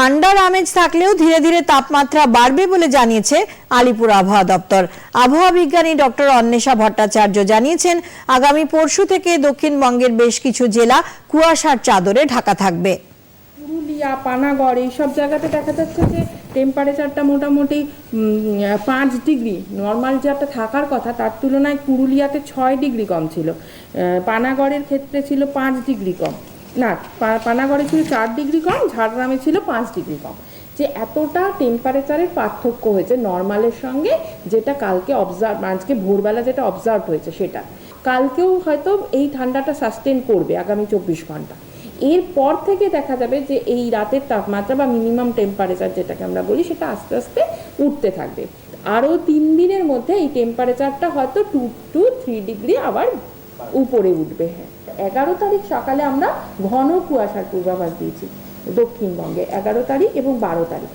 ঠান্ডার আমেজ থাকলেও ধীরে ধীরে তাপমাত্রা বাড়বে বলে জানিয়েছে আলিপুর আবহাওয়া দপ্তর। আবহাওয়া বিজ্ঞানী ডক্টর অন্বেষা ভট্টাচার্য জানিয়েছেন, আগামী পরশু থেকে দক্ষিণবঙ্গের বেশ কিছু জেলা কুয়াশার চাদরে ঢাকা থাকবে। পুরুলিয়া, পানাগড়, এইসব জায়গাতে দেখা যাচ্ছে যে টেম্পারেচারটা মোটামুটি পাঁচ ডিগ্রি। নর্মাল যেটা থাকার কথা, তার তুলনায় পুরুলিয়াতে ছয় ডিগ্রি কম ছিল। পানাগড়ের ক্ষেত্রে ছিল পাঁচ ডিগ্রি কম। না পানাগড়ে ছিল চার ডিগ্রি কম, ঝাড়গ্রামে ছিল পাঁচ ডিগ্রি কম। যে এতটা টেম্পারেচারের পার্থক্য হয়েছে নর্মালের সঙ্গে, যেটা কালকে অবজার্ভ আজকে ভোরবেলা যেটা অবজার্ভ হয়েছে সেটা। কালকেও হয়তো এই ঠান্ডাটা সাস্টেন করবে আগামী চব্বিশ ঘণ্টা। এরপর থেকে দেখা যাবে যে এই রাতের তাপমাত্রা বা মিনিমাম টেম্পারেচার যেটাকে আমরা বলি, সেটা আস্তে আস্তে উঠতে থাকবে। আরও তিন দিনের মধ্যে এই টেম্পারেচারটা হয়তো টু টু থ্রি ডিগ্রি আবার উপরে উঠবে হ্যাঁ। এগারো তারিখ সকালে আমরা ঘন কুয়াশার পূর্বাভাস দিয়েছি দক্ষিণবঙ্গে এগারো তারিখ এবং বারো তারিখ।